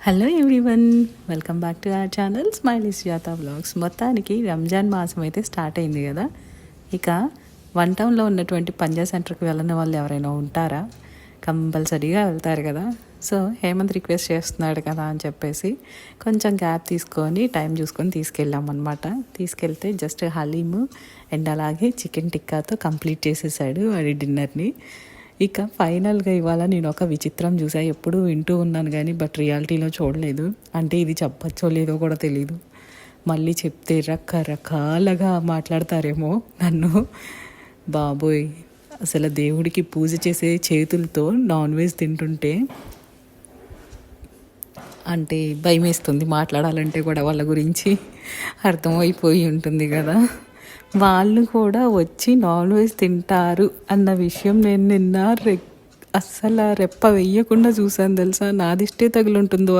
Hello everyone welcome back to our channel is జాతా blogs మొత్తానికి రంజాన్ మాసం అయితే స్టార్ట్ అయింది కదా. ఇక వన్ టౌన్లో ఉన్నటువంటి పంజా సెంటర్కి వెళ్ళని వాళ్ళు ఎవరైనా ఉంటారా? కంపల్సరీగా వెళ్తారు కదా. సో హేమంత్ రిక్వెస్ట్ చేస్తున్నాడు కదా అని చెప్పేసి కొంచెం గ్యాప్ తీసుకొని టైం చూసుకొని తీసుకెళ్ళామన్నమాట తీసుకెళ్తే జస్ట్ హలీము అండ్ అలాగే చికెన్ టిక్కాతో కంప్లీట్ చేసేసాడు వాడి డిన్నర్ని ఇక ఫైనల్గా ఇవాళ నేను ఒక విచిత్రం చూసా. ఎప్పుడు వింటూ ఉన్నాను కానీ బట్ రియాలిటీలో చూడలేదు. అంటే ఇది చెప్పచ్చో లేదో కూడా తెలీదు. మళ్ళీ చెప్తే రకరకాలుగా మాట్లాడతారేమో నన్ను. బాబోయ్ అసలు దేవుడికి పూజ చేసే చేతులతో నాన్ వెజ్ తింటుంటే అంటే భయం వేస్తుంది మాట్లాడాలంటే కూడా వాళ్ళ గురించి. అర్థమైపోయి ఉంటుంది కదా. వాళ్ళు కూడా వచ్చి నాన్ వెజ్ తింటారు అన్న విషయం నేను నిన్న రె అస్సలు రెప్ప వేయకుండా చూసాను తెలుసా? నా దిష్టే తగులుంటుందో